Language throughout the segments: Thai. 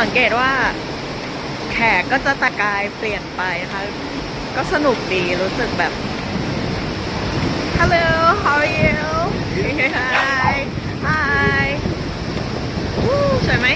สังเกตว่าแขกก็จะตะกายเปลี่ยนไปนะคะ ก็สนุกดีรู้สึกแบบ Hello how are you Hi Hi สวยไหม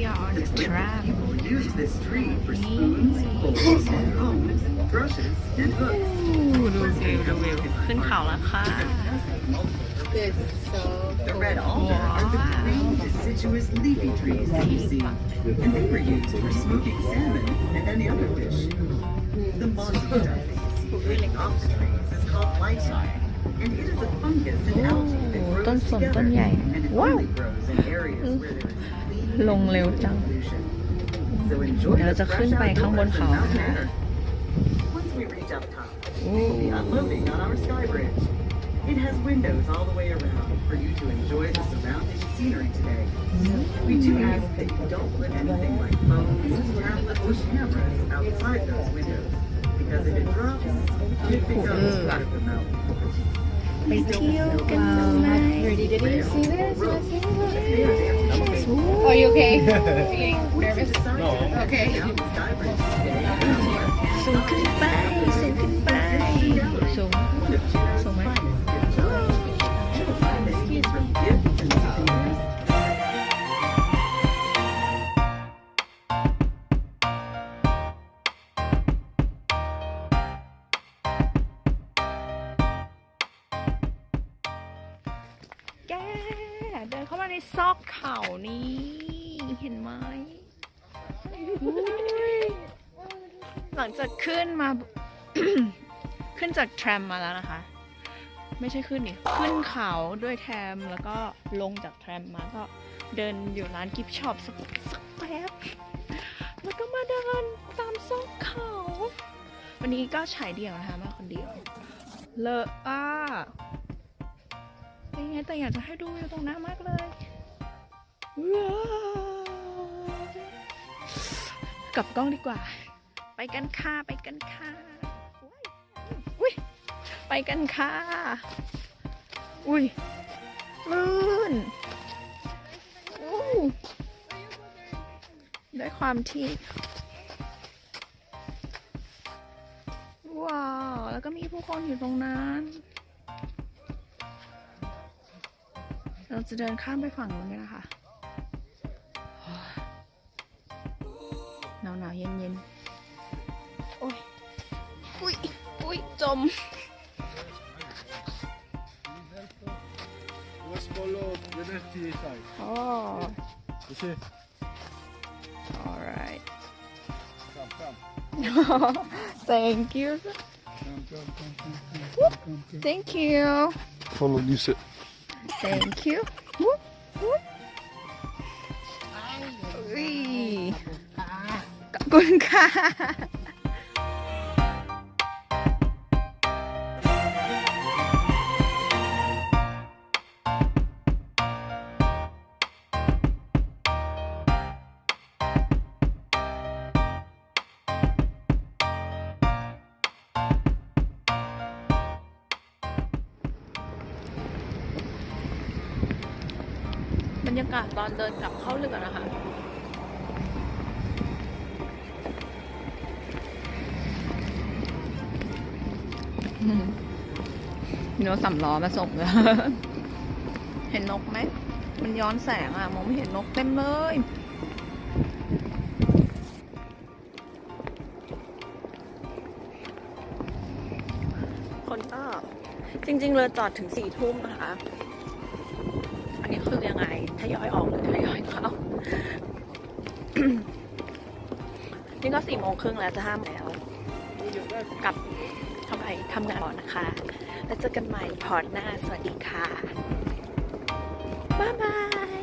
we are on the tram People use this tree for spoons, bowls, combs, brushes, and hooks. อู้ดูวิวดูวิวขึ้นเขาแล้วค่ะ The red alder are the green deciduous leafy trees that you see, and they were used for smoking salmon and any other fish. The mossy stuff that you see hanging off the trees is called lichen, and it is a fungus and algae that grows ต้นสน together, ต้นใหญ่ and it ว้าว only grows in areas where there is clean ลงเร็วจัง pollution. So enjoy เดี๋ยวเรา the จะขึ้น fresh ไปข้างบน outdoors เขา in นะ Mountain คะ Air. Once we reach up top, we'll be unloading on our sky bridge. It has windows all the way around for you to enjoy the surrounding scenery today. We do ask that you don't put anything like phones, tablets, or cameras outside those windows because if it drops, it becomes part of the mountain. ไปเที่ยวกันไหม Did you see this? Are you okay? Being nervous? Okay. Down the sky bridge today. สูงขึ้ นไปสูงขึ้นไปสูงสูงไหม From gifts and souvenirs แกเดินเข้ามาในซอกเขานี้ เห็นไหมอุ๊ยหลังจากขึ้นมา ขึ้นจากแทรมมาแล้วนะคะ ไม่ใช่ขึ้นนี่ขึ้นเขาด้วยแทรมแล้วก็ลงจากแทรมมาก็เดินอยู่ร้านกิฟช็อปสักสักแป๊บแล้วก็มาเดินตามซอกเขา วันนี้ก็ฉายเดี่ยวนะคะมาคนเดียว เลอะอะเป็น ไงแต่อยากจะให้ดูวิวตรงหน้ามากเลยกลับกล้องดีกว่า ไปกันค่ะไปกันค่ะอุ้ยไปกันค่ะอุ้ยลื่นอู้ด้วยความที่ว้าว แล้วก็มีผู้คนอยู่ตรงนั้น เราจะเดินข้ามไปฝั่งนู้นกันนะคะหนาวหนาวๆเย็นเย็นๆโอ้ยอุ้ยอุ้ยจม Let's follow the dirty side. อ๋อ You see? alright Come, come. thank you Come, come, come, come, come, come, come. thank you Follow this. Thank you วุ๊บวุ๊บอุ้ย รรยากาศตอนเดินกลับเข้าเรือนะคะมีรถสำล้อมาส่งเลยเห็นนกไหม มันย้อนแสงอะ มองไม่เห็นนกเต็มเลย คนก็จริง ๆ เลยจอดถึงสี่ทุ่มนะคะ ยอยออกเลยทยอยเข้านี่ก็สี่โมงครึ่งแล้วจะห้ามแล้วกลับทำไปทำงานก่อนนะคะ แล้วเจอกันใหม่พอร์ตหน้า สวัสดีค่ะ บ๊ายบาย